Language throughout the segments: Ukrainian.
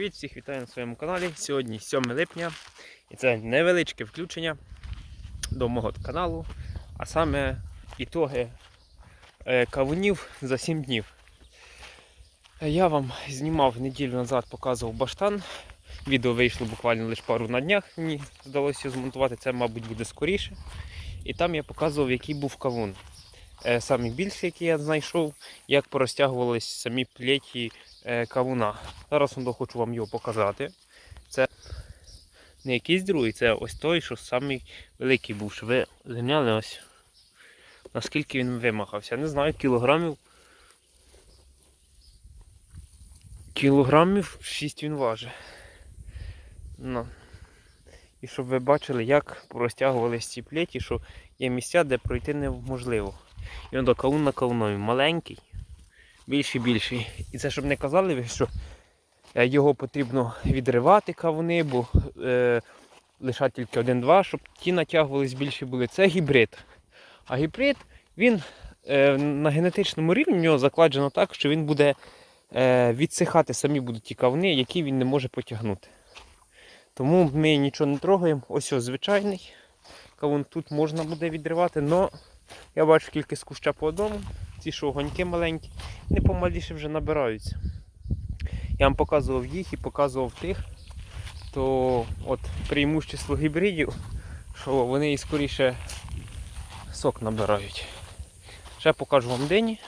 привіт! Всіх вітаю на своєму каналі. Сьогодні 7 липня і це невеличке включення до мого каналу, а саме ітоги е, кавунів за 7 днів. Я вам знімав неділю назад, показував баштан. Відео вийшло буквально лише пару на днях, мені вдалося змонтувати, це, мабуть, буде скоріше. І там я показував, який був кавун. Е, Самий більший, який я знайшов, як порозтягувались самі плеті кавуна. Зараз хочу вам його показати. Це не якийсь другий, це ось той, що самий великий був. Що ви зняли ось. Наскільки він вимахався. Не знаю, кілограмів. Кілограмів 6 він важить. Ну. І щоб ви бачили, як розтягувались ці плеті, що є місця, де пройти неможливо. І он до кавун на кавунові маленький, більший більший. І це щоб не казали що е, його потрібно відривати кавуни, бо е, лишати тільки один-два, щоб ті натягувались більші були. Це гібрид. А гібрид, він е, на генетичному рівні в нього закладено так, що він буде е, відсихати самі будуть ті кавуни, які він не може потягнути. Тому ми нічого не трогаємо. Ось ось звичайний. Кавун тут можна буде відривати, але я бачу тільки з куща по одному. Ці що огоньки маленькі, не помаліше вже набираються. Я вам показував їх і показував тих, то от преимущество гібридів, що вони і скоріше сок набирають. Ще покажу вам дині.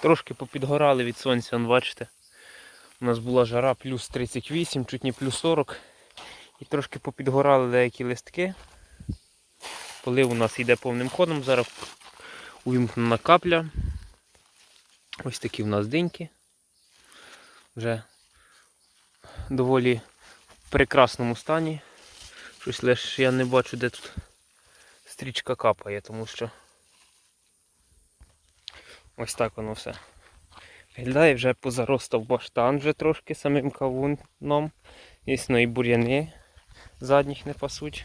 Трошки попідгорали від сонця, вон, бачите. У нас була жара плюс 38, чуть не плюс 40. І трошки попідгорали деякі листки. Полив у нас йде повним ходом, зараз увімкнена капля. Ось такі в нас диньки. Вже доволі в прекрасному стані. Щось лише я не бачу, де тут стрічка капає, тому що ось так воно все. Виглядає вже позаростав баштан вже трошки самим кавуном. Звісно, і бур'яни задніх не пасуть.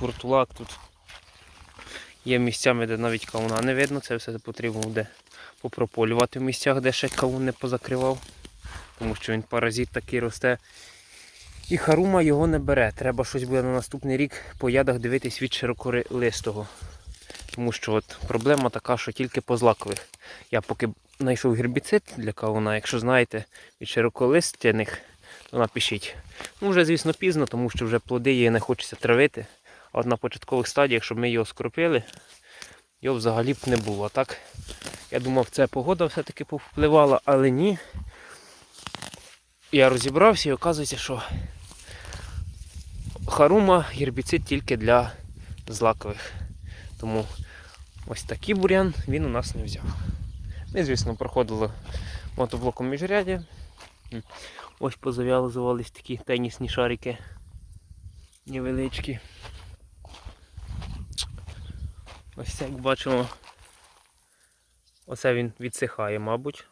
Портулак тут є місцями, де навіть кавуна не видно, це все потрібно буде попрополювати в місцях, де ще кавун не позакривав. Тому що він паразит такий росте. І харума його не бере. Треба щось буде на наступний рік по ядах дивитись від широколистого. Тому що от проблема така, що тільки по злакових. Я поки знайшов гербіцид для кавуна, якщо знаєте від широколистяних, то напишіть. Ну, вже, звісно, пізно, тому що вже плоди її не хочеться травити. От на початкових стадіях, щоб ми його скропили, його взагалі б не було. Так, я думав, це погода все-таки повпливала, але ні. Я розібрався і оказується, що харума гербіцид тільки для злакових. Тому ось такий бурян він у нас не взяв. Ми, звісно, проходили мотоблоком міжряді. Ось позав'язувались такі тенісні шарики невеличкі. Ось як бачимо, оце він відсихає, мабуть.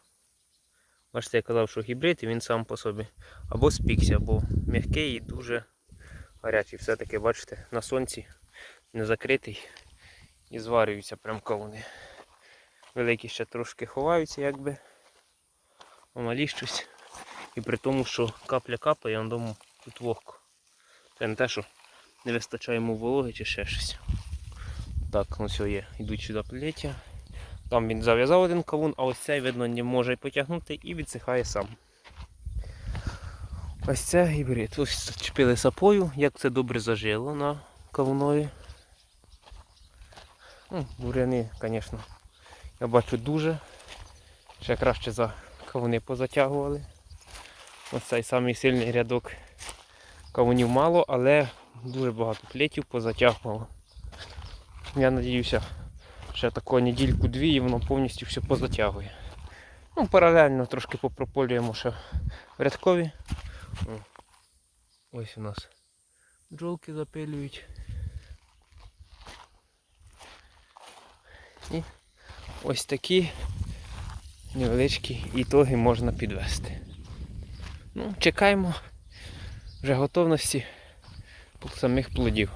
Бачите, я казав, що гібрид і він сам по собі або спікся, або м'який і дуже гарячий. Все-таки, бачите, на сонці не закритий і зварюються прям кавуни. Великі ще трошки ховаються, якби. Малі щось. І при тому, що капля капає, я дому тут вогко. Це не те, що не вистачає йому вологи чи ще щось. Так, ось є, йдуть сюди плетя. Там він зав'язав один кавун, а ось цей, видно, не може потягнути і відсихає сам. Ось це гібрид. Ось чіпили сапою, як це добре зажило на кавунові. Ну, буряни, звісно, я бачу дуже. Ще краще за кавуни позатягували. Ось цей самий сильний рядок кавунів мало, але дуже багато плетів позатягувало. Я надіюся, ще таку недільку-дві і воно повністю все позатягує. Ну, паралельно трошки попрополюємо ще рядкові. Ось у нас бджолки запилюють. І ось такі невеличкі ітоги можна підвести. Ну, чекаємо вже готовності самих плодів.